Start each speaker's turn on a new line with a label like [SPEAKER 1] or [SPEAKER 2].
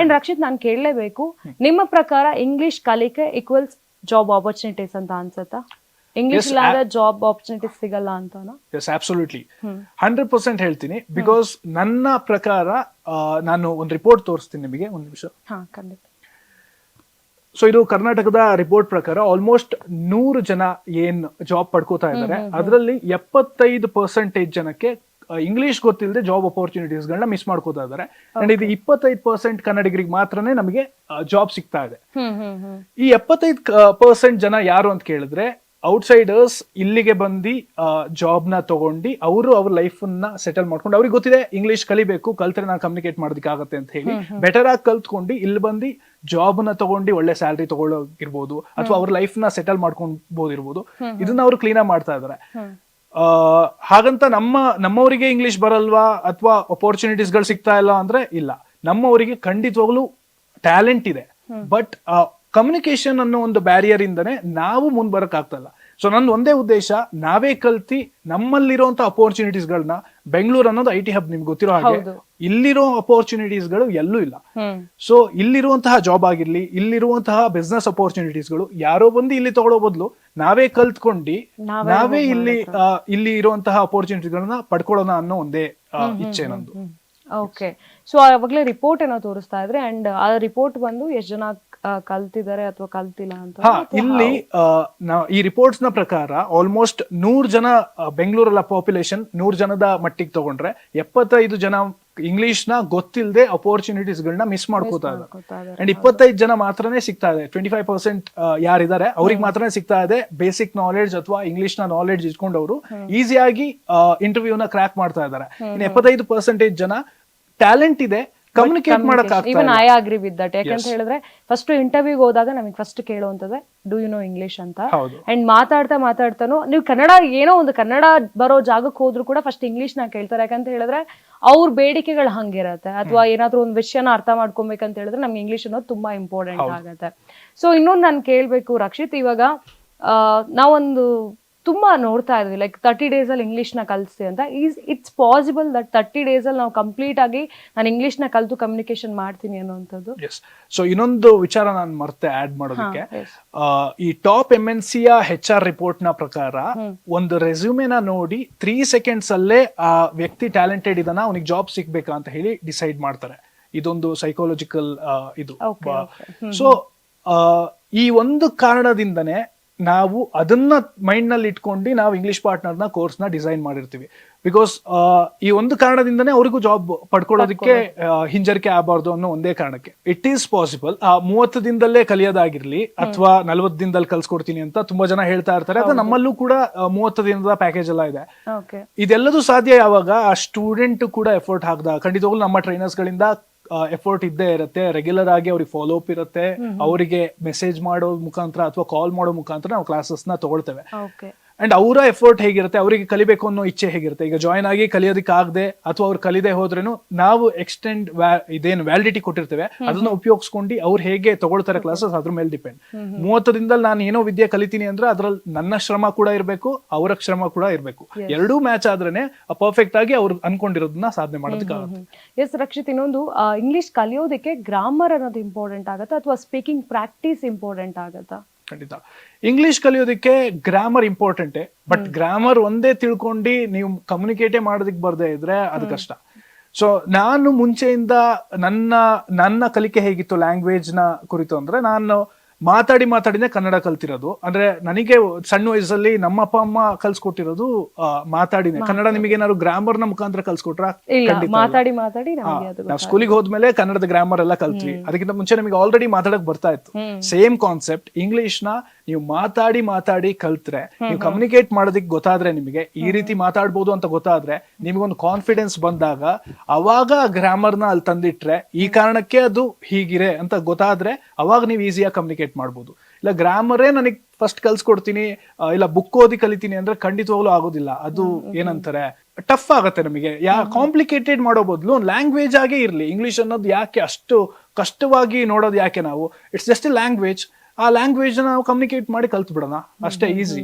[SPEAKER 1] And Rakshit ನಾನು ಕೇಳಲೇಬೇಕು. ನಿಮ್ಮ ಪ್ರಕಾರ ಇಂಗ್ಲಿಷ್ ಕಲಿಕೆ ಈಕ್ವಲ್ಸ್ ಜಾಬ್ ಆಪರ್ಚುನಿಟೀಸ್ ಅಂತ ಅನ್ಸುತ್ತಾ? ಇಂಗ್ಲಿಷ್ ಇಲ್ಲಾಂದ್ರೆ ಜಾಬ್ ಆಪರ್ಚುನಿಟೀಸ್ ಸಿಗಲ್ಲ ಅಂತನಾ?
[SPEAKER 2] ಎಸ್ ಅಬ್ಸಲ್ಯೂಟ್ಲಿ ಹಂಡ್ರೆಡ್ ಪರ್ಸೆಂಟ್ ಹೇಳ್ತೀನಿ. ಬಿಕಾಸ್ ನನ್ನ ಪ್ರಕಾರ ನಾನು ಒಂದು ರಿಪೋರ್ಟ್ ತೋರಿಸ್ತೀನಿ ನಿಮಗೆ ಒಂದು ನಿಮಿಷ.
[SPEAKER 1] ಹಾ ಖಂಡಿತ.
[SPEAKER 2] ಸೊ ಇದು ಕರ್ನಾಟಕದ ರಿಪೋರ್ಟ್ ಪ್ರಕಾರ ಆಲ್ಮೋಸ್ಟ್ ನೂರು ಜನ ಏನ್ ಜಾಬ್ ಪಡ್ಕೋತಾ ಇದ್ದಾರೆ ಅದರಲ್ಲಿ ಎಪ್ಪತ್ತೈದು ಪರ್ಸೆಂಟೇಜ್ ಜನಕ್ಕೆ ಇಂಗ್ಲಿಷ್ ಗೊತ್ತಿಲ್ಲದೆ ಜಾಬ್ ಅಪರ್ಚುನಿಟೀಸ್ ಗಳನ್ನ ಮಿಸ್ ಮಾಡ್ಕೋತಾ ಇದ್ದಾರೆ. ಅಂಡ್ ಇದು ಇಪ್ಪತ್ತೈದು ಪರ್ಸೆಂಟ್ ಕನ್ನಡಿಗರಿಗೆ ಮಾತ್ರನೇ ನಮಗೆ ಜಾಬ್ ಸಿಗ್ತಾ ಇದೆ. ಈ ಎಪ್ಪತ್ತೈದು ಪರ್ಸೆಂಟ್ ಜನ ಯಾರು ಅಂತ ಕೇಳಿದ್ರೆ ಔಟ್ಸೈಡರ್ಸ್ ಇಲ್ಲಿಗೆ ಬಂದು ಜಾಬ್ನ ತಗೊಂಡು ಅವರು ಅವ್ರ ಲೈಫ್ನ ಸೆಟಲ್ ಮಾಡ್ಕೊಂಡು ಅವ್ರಿಗೆ ಗೊತ್ತಿದೆ ಇಂಗ್ಲಿಷ್ ಕಲಿಬೇಕು ಕಲ್ತ್ರೆ ನಾನು ಕಮ್ಯುನಿಕೇಟ್ ಮಾಡೋದಕ್ಕಾಗತ್ತೆ ಅಂತ ಹೇಳಿ ಬೆಟರ್ ಆಗಿ ಕಲ್ತ್ಕೊಂಡು ಇಲ್ಲಿ ಬಂದು ಜಾಬ್ನ ತಗೊಂಡು ಒಳ್ಳೆ ಸ್ಯಾಲ್ರಿ ತಗೊಳ್ಳೋಗಿರ್ಬೋದು ಅಥವಾ ಅವ್ರ ಲೈಫ್ನ ಸೆಟಲ್ ಮಾಡ್ಕೊಂಡ್ಬೋದಿರ್ಬೋದು ಇದನ್ನ ಅವ್ರು ಕ್ಲೀನ್ ಮಾಡ್ತಾ ಇದಾರೆ ಹಾಗಂತ ನಮ್ಮ ನಮ್ಮವರಿಗೆ ಇಂಗ್ಲಿಷ್ ಬರಲ್ವಾ ಅಥವಾ ಅಪರ್ಚುನಿಟೀಸ್ಗಳು ಸಿಗ್ತಾ ಇಲ್ಲ ಅಂದ್ರೆ ಇಲ್ಲ. ನಮ್ಮವರಿಗೆ ಖಂಡಿತವಾಗ್ಲೂ ಟ್ಯಾಲೆಂಟ್ ಇದೆ. ಬಟ್ ಕಮ್ಯುನಿಕೇಶನ್ ಅನ್ನೋ ಒಂದು ಬ್ಯಾರಿಯರ್ ಇಂದನೇ ನಾವು ಮುಂದ್ ಬರಕ್ ಆಗ್ತಲ್ಲ ಸೊ ನಂದು ಒಂದೇ ಉದ್ದೇಶ ನಾವೇ ಕಲ್ತಿ ನಮ್ಮಲ್ಲಿರುವಂತ ಅಪರ್ಚುನಿಟೀಸ್ ಗಳನ್ನ ಬೆಂಗಳೂರು ಅನ್ನೋದು ಐ ಟಿ ಹಬ್ ನಿಮ್ಗೆ ಗೊತ್ತಿರೋ ಹಾಗೆ ಇಲ್ಲಿರೋ ಅಪರ್ಚುನಿಟೀಸ್ಗಳು ಎಲ್ಲೂ ಇಲ್ಲ. ಸೊ ಇಲ್ಲಿರುವಂತಹ ಜಾಬ್ ಆಗಿರ್ಲಿ ಇಲ್ಲಿರುವಂತಹ ಬಿಸ್ನೆಸ್ ಅಪರ್ಚುನಿಟೀಸ್ಗಳು ಯಾರೋ ಬಂದು ಇಲ್ಲಿ ತಗೊಳ್ಳೋ ಬದಲು ನಾವೇ ಕಲ್ತ್ಕೊಂಡು
[SPEAKER 1] ನಾವೇ
[SPEAKER 2] ಇಲ್ಲಿ ಇಲ್ಲಿ ಇರುವಂತಹ ಅಪರ್ಚುನಿಟಿಗಳನ್ನ ಪಡ್ಕೊಳ್ಳೋಣ ಅನ್ನೋ ಒಂದೇ ಇಚ್ಛೆ ನಂದು.
[SPEAKER 1] ಓಕೆ ಸೊ ಅವಾಗಲೇ ರಿಪೋರ್ಟ್ ಏನೋ ತೋರಿಸ್ತಾ ಇದ್ರೆ ಅಂಡ್ ಆ ರಿಪೋರ್ಟ್ ಬಂದು ಎಷ್ಟು ಜನ ಕಲ್ತಿದ್ದಾರೆ ಅಥವಾ ಕಲ್ತಿಲ್ಲ ಅಂತ
[SPEAKER 2] ಹಾ ಇಲ್ಲಿ ಆ, ಈ ರಿಪೋರ್ಟ್ಸ್ನ ಪ್ರಕಾರ ಆಲ್ಮೋಸ್ಟ್ ನೂರ್ ಜನ ಬೆಂಗಳೂರಲ್ಲ ಪಾಪ್ಯುಲೇಷನ್ ನೂರ್ ಜನದ ಮಟ್ಟಿಗೆ ತಗೊಂಡ್ರೆ ಎಪ್ಪತ್ತೈದು ಜನ ಇಂಗ್ಲಿಷ್ನ ಗೊತ್ತಿಲ್ಲದೆ ಅಪರ್ಚುನಿಟೀಸ್ ಗಳನ್ನ ಮಿಸ್ ಮಾಡ್ಕೋತಾ ಇದ್ದಾರೆ. ಅಂಡ್ ಇಪ್ಪತ್ತೈದು ಜನ ಮಾತ್ರನೇ ಸಿಗ್ತಾ ಇದೆ. ಟ್ವೆಂಟಿ ಫೈವ್ ಪರ್ಸೆಂಟ್ ಯಾರಿದ್ದಾರೆ? ಅವ್ರಿಗೆ ಮಾತ್ರನೇ ಸಿಗ್ತಾ ಇದೆ. ಬೇಸಿಕ್ ನಾಲೆಡ್ಜ್ ಅಥವಾ ಇಂಗ್ಲಿಷ್ನ ನಾಲೆಡ್ಜ್ ಇಟ್ಕೊಂಡವರು ಈಸಿಯಾಗಿ ಇಂಟರ್ವ್ಯೂ ನ ಕ್ರ್ಯಾಕ್ ಮಾಡ್ತಾ ಇದ್ದಾರೆ. ಇನ್ನು ಎಪ್ಪತ್ತೈದು ಪರ್ಸೆಂಟೇಜ್ ಜನ ಟ್ಯಾಲೆಂಟ್ ಇದೆ. ಕಮ್ಯುನಿಕೇಟ್ ಮಾಡಕ್ ಇಲ್ಲ.
[SPEAKER 1] ಐ ಅಗ್ರಿ ವಿತ್ ದಟ್ ಯಾಕಂತ ಹೇಳಿದ್ರೆ ಫಸ್ಟ್ ಇಂಟರ್ವ್ಯೂಗೆ ಹೋದಾಗ ನಮಗೆ ಫಸ್ಟ್ ಕೇಳುವಂತದ್ದೇ ಡೂ ಯು ನೋ ಇಂಗ್ಲಿಷ್ ಅಂತ. ಅಂಡ್ ಮಾತಾಡ್ತಾ ಮಾತಾಡ್ತಾನು ನೀವು ಕನ್ನಡ ಏನೋ ಒಂದು ಕನ್ನಡ ಬರೋ ಜಾಗಕ್ಕೆ ಹೋದ್ರು ಕೂಡ ಫಸ್ಟ್ ಇಂಗ್ಲಿಷ್ನ ಕೇಳ್ತಾರೆ. ಯಾಕಂತ ಹೇಳಿದ್ರೆ ಅವ್ರ ಬೇಡಿಕೆಗಳು ಹಂಗಿರತ್ತೆ. ಅಥವಾ ಏನಾದ್ರೂ ಒಂದು ವಿಷಯನ ಅರ್ಥ ಮಾಡ್ಕೊಬೇಕಂತ ಹೇಳಿದ್ರೆ ನಮ್ಗೆ ಇಂಗ್ಲಿಷ್ ಅನ್ನೋದು ತುಂಬಾ ಇಂಪಾರ್ಟೆಂಟ್ ಆಗತ್ತೆ. ಸೊ ಇನ್ನೊಂದು ನಾನು ಕೇಳ್ಬೇಕು ರಕ್ಷಿತ್ ಇವಾಗ ಆ, ನಾವೊಂದು ತುಂಬಾ ನೋಡ್ತಾ ಇದ್ವಿ. ಲೈಕ್ ತರ್ಟಿ ಡೇಸಲ್ಲಿ ಇಂಗ್ಲೀಷ್ನ ಇಂಗ್ಲಿಷ್ನ ಕಲಿಸ್ತೀವಿ ಅಂತ. Is it's possible that thirty days ಅಲ್ಲಿ ನಾವು ಕಂಪ್ಲೀಟ್ ಆಗಿ ನಾನು ಇಂಗ್ಲಿಷ್ ಕಲಿತು ಕಲ್ತು ಕಮ್ಯುನಿಕೇಶನ್ ಮಾಡ್ತೀನಿ ಅನ್ನೋಂಥದ್ದು
[SPEAKER 2] ಎಸ್ ಸೊ ಇನ್ನೊಂದು ವಿಚಾರ ನಾನು ಮರ್ತೆ ಆಡ್ ಮಾಡೋದಕ್ಕೆ. ಆ, ಈ ಟಾಪ್ ಎಂ ಎನ್ ಸಿಯ ಹೆಚ್ ಆರ್ ರಿಪೋರ್ಟ್ನ ಪ್ರಕಾರ ಒಂದು ರೆಸ್ಯೂಮೆನ ನೋಡಿ ತ್ರೀ ಸೆಕೆಂಡ್ಸ್ ಅಲ್ಲೇ ಆ ವ್ಯಕ್ತಿ ಟ್ಯಾಲೆಂಟೆಡ್ ಇದನ್ನ ಅವನಿಗೆ ಜಾಬ್ ಸಿಗ್ಬೇಕಾ ಅಂತ ಹೇಳಿ ಡಿಸೈಡ್ ಮಾಡ್ತಾರೆ. ಇದೊಂದು ಸೈಕಾಲಜಿಕಲ್ ಇದು. ಸೊ ಈ ಒಂದು ಕಾರಣದಿಂದನೇ ನಾವು ಅದನ್ನ ಮೈಂಡ್ನಲ್ಲಿ ಇಟ್ಕೊಂಡು ನಾವು ಇಂಗ್ಲಿಷ್ ಪಾರ್ಟ್ನರ್ನ ಕೋರ್ಸ್ನ ಡಿಸೈನ್ ಮಾಡಿರ್ತೀವಿ. ಬಿಕಾಸ್ ಈ ಒಂದು ಕಾರಣದಿಂದನೇ ಅವರಿಗೂ ಜಾಬ್ ಪಡ್ಕೊಳ್ಳೋದಕ್ಕೆ ಹಿಂಜರಿಕೆ ಆಗಬಾರ್ದು ಅನ್ನೋ ಒಂದೇ ಕಾರಣಕ್ಕೆ. ಇಟ್ ಈಸ್ ಪಾಸಿಬಲ್ ಆ ಮೂವತ್ತು ದಿನದಲ್ಲೇ ಕಲಿಯೋದಾಗಿರ್ಲಿ ಅಥವಾ ನಲ್ವತ್ತು ದಿನದಲ್ಲಿ ಕಲ್ಸ್ಕೊಡ್ತೀನಿ ಅಂತ ತುಂಬಾ ಜನ ಹೇಳ್ತಾ ಇರ್ತಾರೆ. ಅದು ನಮ್ಮಲ್ಲೂ ಕೂಡ ಮೂವತ್ತು ದಿನದ ಪ್ಯಾಕೇಜ್ ಎಲ್ಲ ಇದೆ. ಇದೆಲ್ಲದೂ ಸಾಧ್ಯ ಯಾವಾಗ? ಆ ಸ್ಟೂಡೆಂಟ್ ಕೂಡ ಎಫರ್ಟ್ ಹಾಕ್ದ ಖಂಡಿತವಾಗ್ಲೂ ನಮ್ಮ ಟ್ರೈನರ್ಸ್ ಗಳಿಂದ ಎಫರ್ಟ್ ಇದ್ದೇ ಇರುತ್ತೆ ರೆಗ್ಯುಲರ್ ಆಗಿ ಅವ್ರಿಗೆ ಫಾಲೋ ಅಪ್ ಇರುತ್ತೆ ಅವರಿಗೆ ಮೆಸೇಜ್ ಮಾಡೋ ಮುಖಾಂತರ ಅಥವಾ ಕಾಲ್ ಮಾಡೋ ಮುಖಾಂತರ ನಾವು ಕ್ಲಾಸಸ್ನ ತಗೊಳ್ತೇವೆ. ಅಂಡ್ ಅವರ ಎಫರ್ಟ್ ಹೇಗಿರುತ್ತೆ ಅವರಿಗೆ ಕಲಿಬೇಕು ಅನ್ನೋ ಇಚ್ಛೆ ಹೇಗಿರುತ್ತೆ? ಈಗ ಜಾಯ್ನ್ ಆಗಿ ಕಲಿಯೋದಕ್ಕೆ ಆಗದೆ ಅಥವಾ ಅವ್ರು ಕಲಿದೆ ಹೋದ್ರೇನು ನಾವು ಎಕ್ಸ್ಟೆಂಡ್ ಇದೇನು ವ್ಯಾಲಿಡಿಟಿ ಕೊಟ್ಟಿರ್ತೇವೆ ಅದನ್ನ ಉಪಯೋಗಿಸ್ಕೊಂಡು ಅವ್ರು ಹೇಗೆ ತಗೊಳ್ತಾರೆ ಕ್ಲಾಸಸ್ ಅದ್ರ ಮೇಲೆ ಡಿಪೆಂಡ್ ಮೂವತ್ತು ದಿನದಲ್ಲಿ ನಾನು ಏನೋ ವಿದ್ಯೆ ಕಲಿತೀನಿ ಅಂದ್ರೆ ಅದ್ರಲ್ಲಿ ನನ್ನ ಶ್ರಮ ಕೂಡ ಇರಬೇಕು ಅವರ ಶ್ರಮ ಕೂಡ ಇರಬೇಕು. ಎರಡೂ ಮ್ಯಾಚ್ ಆದ್ರೇನೆ ಪರ್ಫೆಕ್ಟ್ ಆಗಿ ಅವ್ರು ಅನ್ಕೊಂಡಿರೋದನ್ನ ಸಾಧನೆ ಮಾಡೋದಕ್ಕಾಗುತ್ತೆ.
[SPEAKER 1] ಎಸ್ ರಕ್ಷಿತ್ ಇನ್ನೊಂದು ಇಂಗ್ಲಿಷ್ ಕಲಿಯೋದಕ್ಕೆ ಗ್ರಾಮರ್ ಅನ್ನೋದು ಇಂಪಾರ್ಟೆಂಟ್ ಆಗುತ್ತಾ? ಅಥವಾ ಸ್ಪೀಕಿಂಗ್ ಪ್ರಾಕ್ಟೀಸ್ ಇಂಪಾರ್ಟೆಂಟ್ ಆಗತ್ತಾ?
[SPEAKER 2] ಖಂಡಿತ. ಇಂಗ್ಲಿಷ್ ಕಲಿಯೋದಕ್ಕೆ ಗ್ರಾಮರ್ ಇಂಪಾರ್ಟೆಂಟ್ ಬಟ್ ಗ್ರಾಮರ್ ಒಂದೇ ತಿಳ್ಕೊಂಡು ನೀವು ಕಮ್ಯುನಿಕೇಟೇ ಮಾಡೋದಕ್ಕೆ ಬರ್ದೇ ಇದ್ರೆ ಅದು ಕಷ್ಟ. ಸೊ ನಾನು ಮುಂಚೆಯಿಂದ ನನ್ನ ನನ್ನ ಕಲಿಕೆ ಹೇಗಿತ್ತು ಲ್ಯಾಂಗ್ವೇಜ್ನ ಕುರಿತು ಅಂದ್ರೆ ನಾನು ಮಾತಾಡಿ ಮಾತಾಡಿನೇ ಕನ್ನಡ ಕಲ್ತಿರೋದು. ಅಂದ್ರೆ ನನಗೆ ಸಣ್ಣ ವಯಸ್ಸಲ್ಲಿ ನಮ್ಮ ಅಪ್ಪ ಅಮ್ಮ ಕಲ್ಸ್ಕೊಟ್ಟಿರೋದು ಮಾತಾಡಿನೇ. ಕನ್ನಡ ನಿಮಗೆ ಏನಾದ್ರು ಗ್ರಾಮರ್ನ ಮುಖಾಂತರ ಕಲ್ಸ್ಕೊಟ್ರ?
[SPEAKER 1] ಮಾತಾಡಿ ಮಾತಾಡಿ
[SPEAKER 2] ನಾವು ಸ್ಕೂಲಿಗೆ ಹೋದ್ಮೇಲೆ ಕನ್ನಡದ ಗ್ರಾಮರ್ ಎಲ್ಲ ಕಲ್ತ್ವಿ. ಅದಕ್ಕಿಂತ ಮುಂಚೆ ನಮಗೆ ಆಲ್ರೆಡಿ ಮಾತಾಡಕ್ ಬರ್ತಾ ಇತ್ತು. ಸೇಮ್ ಕಾನ್ಸೆಪ್ಟ್ ಇಂಗ್ಲಿಷ್ನ ನೀವು ಮಾತಾಡಿ ಮಾತಾಡಿ ಕಲ್ತ್ರೆ ನೀವು ಕಮ್ಯುನಿಕೇಟ್ ಮಾಡೋದಕ್ಕೆ ಗೊತ್ತಾದ್ರೆ ನಿಮಗೆ ಈ ರೀತಿ ಮಾತಾಡ್ಬೋದು ಅಂತ ಗೊತ್ತಾದ್ರೆ ನಿಮಗೊಂದು ಕಾನ್ಫಿಡೆನ್ಸ್ ಬಂದಾಗ ಅವಾಗ ಗ್ರಾಮರ್ನ ಅಲ್ಲಿ ತಂದಿಟ್ರೆ ಈ ಕಾರಣಕ್ಕೆ ಅದು ಹೀಗಿರೆ ಅಂತ ಗೊತ್ತಾದ್ರೆ ಅವಾಗ ನೀವು ಈಸಿಯಾಗಿ ಕಮ್ಯುನಿಕೇಟ್ ಮಾಡ್ಬೋದು. ಇಲ್ಲ ಗ್ರಾಮರೇ ನನಗೆ ಫಸ್ಟ್ ಕಲ್ಸ್ಕೊಡ್ತೀನಿ ಇಲ್ಲ ಬುಕ್ ಓದಿ ಕಲಿತೀನಿ ಅಂದ್ರೆ ಖಂಡಿತವಾಗ್ಲೂ ಆಗೋದಿಲ್ಲ. ಅದು ಏನಂತಾರೆ ಟಫ್ ಆಗತ್ತೆ ನಮಗೆ. ಯಾ ಕಾಂಪ್ಲಿಕೇಟೆಡ್ ಮಾಡೋ ಬದಲು ಒಂದು ಲ್ಯಾಂಗ್ವೇಜ್ ಆಗೇ ಇರ್ಲಿ. ಇಂಗ್ಲಿಷ್ ಅನ್ನೋದು ಯಾಕೆ ಅಷ್ಟು ಕಷ್ಟವಾಗಿ ನೋಡೋದು ಯಾಕೆ ನಾವು? ಇಟ್ಸ್ ಜಸ್ಟ್ ಎ ಲ್ಯಾಂಗ್ವೇಜ್ ಆ ಲ್ಯಾಂಗ್ವೇಜ್ ನಾವು ಕಮ್ಯುನಿಕೇಟ್ ಮಾಡಿ ಕಲ್ತ್ ಬಿಡೋಣ ಅಷ್ಟೇ ಈಸಿ